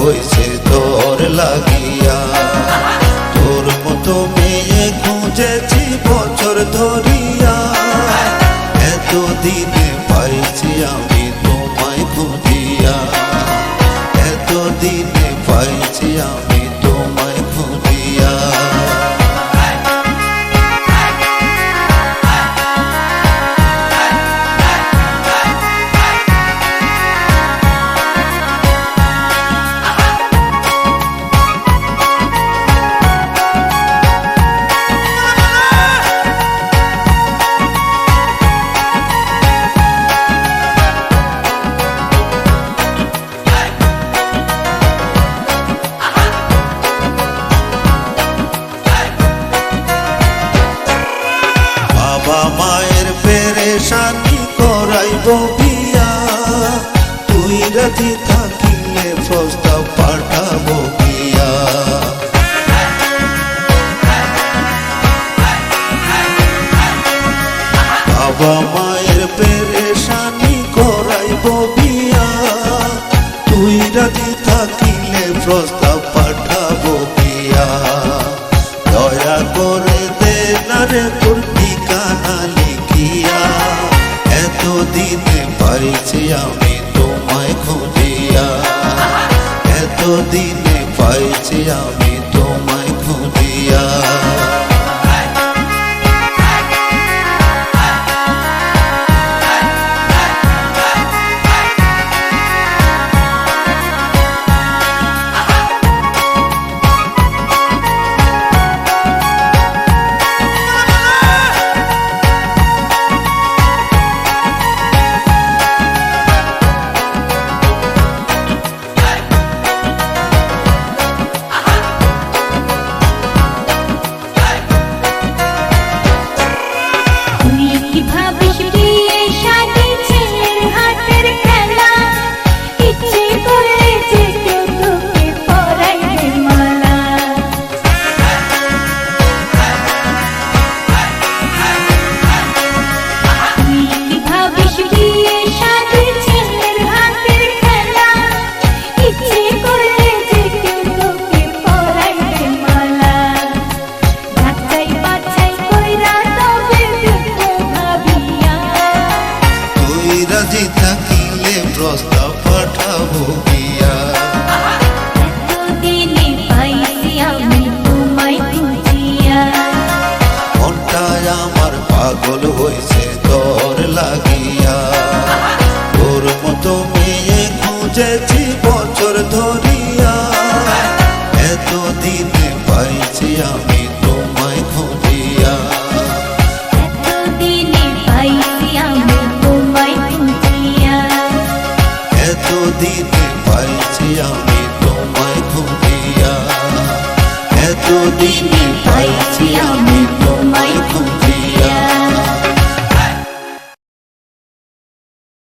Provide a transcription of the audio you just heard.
হয়েছে তোর লাগিয়া। তোর মতো মেয়ে খুঁজেছি বছর ধরিয়া। এতদিনে পাইছি আমি তোমায় খুঁজিয়া। এতদিনে পাইছি আমি এতদিনে পারিছি আমি তোমায় খুঁজিয়া। এত দিনে পাইছি আমি তোমায় খুঁজিয়া। প্রস্তাব পাঠাবো আমার পাগল হয়েছে তোর লাগিয়া। তোর মতো মেয়ে খুঁজেছি বছর ধরিয়া। এতদিনে পাইছি আমি দিতে পাইছি আমি তোমায় ভুলিয়া এতদিনে পাইছি আমি